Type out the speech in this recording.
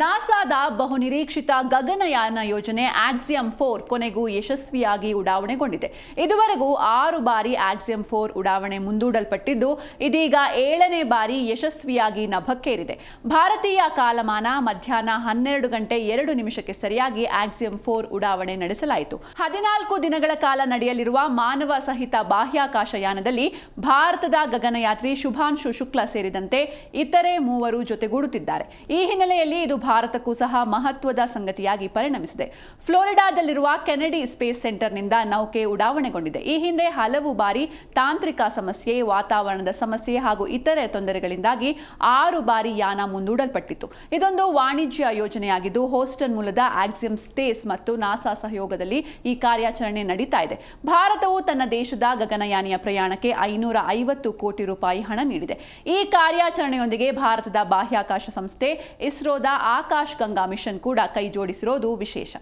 ನಾಸಾದ ಬಹುನಿರೀಕ್ಷಿತ ಗಗನಯಾನ ಯೋಜನೆ Axiom four ಕೊನೆಗೂ ಯಶಸ್ವಿಯಾಗಿ ಉಡಾವಣೆಗೊಂಡಿದೆ. ಇದುವರೆಗೂ ಆರು ಬಾರಿ ಆಕ್ಸಿಯಂ ಫೋರ್ ಉಡಾವಣೆ ಮುಂದೂಡಲ್ಪಟ್ಟಿದ್ದು, ಇದೀಗ ಏಳನೇ ಬಾರಿ ಯಶಸ್ವಿಯಾಗಿ ನಭಕ್ಕೇರಿದೆ. ಭಾರತೀಯ ಕಾಲಮಾನ ಮಧ್ಯಾಹ್ನ ಹನ್ನೆರಡು ಗಂಟೆ ಎರಡು ನಿಮಿಷಕ್ಕೆ ಸರಿಯಾಗಿ ಆಕ್ಸಿಯಂ ಫೋರ್ ಉಡಾವಣೆ ನಡೆಸಲಾಯಿತು. ಹದಿನಾಲ್ಕು ದಿನಗಳ ಕಾಲ ನಡೆಯಲಿರುವ ಮಾನವ ಸಹಿತ ಬಾಹ್ಯಾಕಾಶ ಯಾನದಲ್ಲಿ ಭಾರತದ ಗಗನಯಾತ್ರಿ ಶುಭಾಂಶು ಶುಕ್ಲಾ ಸೇರಿದಂತೆ ಇತರೆ ಮೂವರು ಜೊತೆಗೂಡುತ್ತಿದ್ದಾರೆ. ಈ ಹಿನ್ನೆಲೆಯಲ್ಲಿ ಇದು ಭಾರತಕ್ಕೂ ಸಹ ಮಹತ್ವದ ಸಂಗತಿಯಾಗಿ ಪರಿಣಮಿಸಿದೆ. ಫ್ಲೋರಿಡಾದಲ್ಲಿರುವ ಕೆನಡಿ ಸ್ಪೇಸ್ ಸೆಂಟರ್ನಿಂದ ನೌಕೆ ಉಡಾವಣೆಗೊಂಡಿದೆ. ಈ ಹಿಂದೆ ಹಲವು ಬಾರಿ ತಾಂತ್ರಿಕ ಸಮಸ್ಯೆ, ವಾತಾವರಣದ ಸಮಸ್ಯೆ ಹಾಗೂ ಇತರೆ ತೊಂದರೆಗಳಿಂದಾಗಿ ಆರು ಬಾರಿ ಯಾನ ಮುಂದೂಡಲ್ಪಟ್ಟಿತ್ತು. ಇದೊಂದು ವಾಣಿಜ್ಯ ಯೋಜನೆಯಾಗಿದ್ದು ಹೋಸ್ಟನ್ ಮೂಲದ ಆಕ್ಸಿಯಂ ಸ್ಪೇಸ್ ಮತ್ತು ನಾಸಾ ಸಹಯೋಗದಲ್ಲಿ ಈ ಕಾರ್ಯಾಚರಣೆ ನಡೀತಾ ಇದೆ. ಭಾರತವು ತನ್ನ ದೇಶದ ಗಗನಯಾನಿಯ ಪ್ರಯಾಣಕ್ಕೆ ಐನೂರ ಐವತ್ತು ಕೋಟಿ ರೂಪಾಯಿ ಹಣ ನೀಡಿದೆ. ಈ ಕಾರ್ಯಾಚರಣೆಯೊಂದಿಗೆ ಭಾರತದ ಬಾಹ್ಯಾಕಾಶ ಸಂಸ್ಥೆ ಇಸ್ರೋದ ಆಕಾಶ್ ಗಂಗಾ ಮಿಷನ್ ಕೂಡ ಕೈ ಜೋಡಿಸಿರೋದು ವಿಶೇಷ.